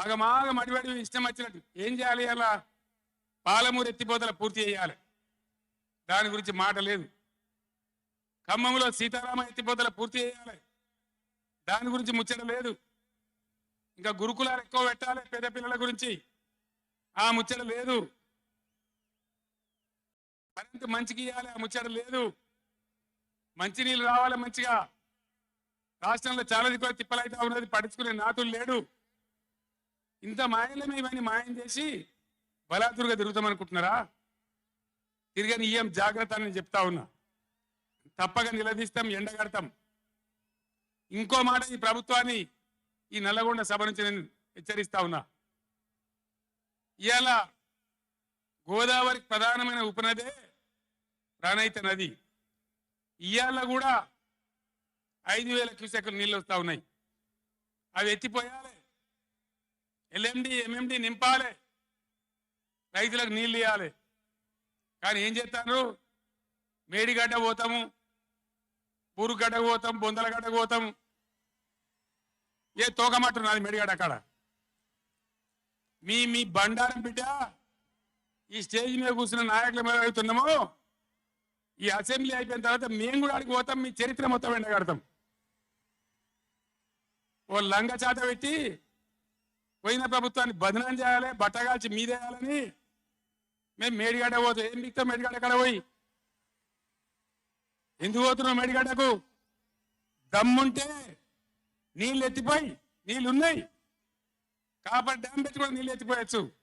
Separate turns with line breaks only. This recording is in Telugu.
ఆగమాగ మడివడి ఇష్టం వచ్చినట్టు. ఏం చేయాలి అలా? పాలమూరు ఎత్తిపోతల పూర్తి చేయాలి. దాని గురించి మాట లేదు. ఖమ్మంలో సీతారామ ఎత్తిపోతల పూర్తి చేయాలి. దాని గురించి ముచ్చట లేదు. ఇంకా గురుకులాలు ఎక్కువ పెట్టాలి పేద పిల్లల గురించి. ఆ ముచ్చట లేదు. కరెంటు మంచికి ఇవ్వాలి ఆ ముచ్చట లేదు. మంచినీళ్ళు రావాలి మంచిగా. రాష్ట్రంలో చాలా దిక్కువ తిప్పలైతే ఉన్నది పడుచుకునే నాతులు లేడు. ఇంత మాయలమే ఇవన్నీ మాయం చేసి బలాదురుగా తిరుగుతామనుకుంటున్నారా? తిరిగని ఇయ్యం జాగ్రత్త అని చెప్తా ఉన్నా. తప్పక నిలదీస్తాం ఎండగడతాం. ఇంకో మాట ఈ ప్రభుత్వాన్ని ఈ నల్లగొండ సభ నుంచి నేను హెచ్చరిస్తా ఉన్నా. ఇవాళ గోదావరికి ప్రధానమైన ఉపనదే ప్రాణహిత నది. ఇవాళ కూడా ఐదు వేల క్యూసెక్లు నీళ్ళు వస్తా ఉన్నాయి. అవి ఎత్తిపోయాలి. ఎల్ఎండి ఎంఎండి నింపాలి. రైతులకు నీళ్ళు ఇవ్వాలి కానీ ఏం చేస్తారు? మేడిగడ్డ పోతాము పూరుగడ్డ పోతాం బొందలగడ్డ పోతాం. ఏ తోకమట్టు నాది మేడిగడ్డ అక్కడ మీ మీ బండారం బిడ్డ ఈ స్టేజ్ మీద కూర్చున్న నాయకుల మీద అవుతున్నామో ఈ అసెంబ్లీ అయిపోయిన తర్వాత మేము కూడా అడిగి పోతాం మీ చరిత్ర మొత్తం ఎండగడతాం. ఓ లంగ చాట పెట్టి పోయిన ప్రభుత్వాన్ని బదనాం చేయాలి బట్టగాల్చి మీదేయాలని మేము మేడిగడ్డ పోతాం. ఏం మిగతా మేడిగడ్డ కడ పోయి? ఎందుకు పోతున్నావు మేడిగడ్డకు? దమ్ముంటే నీళ్ళు ఎత్తిపోయి నీళ్ళు ఉన్నాయి. కాబట్టి డ్యామ్ పెట్టి కూడా నీళ్ళు ఎత్తిపోయచ్చు.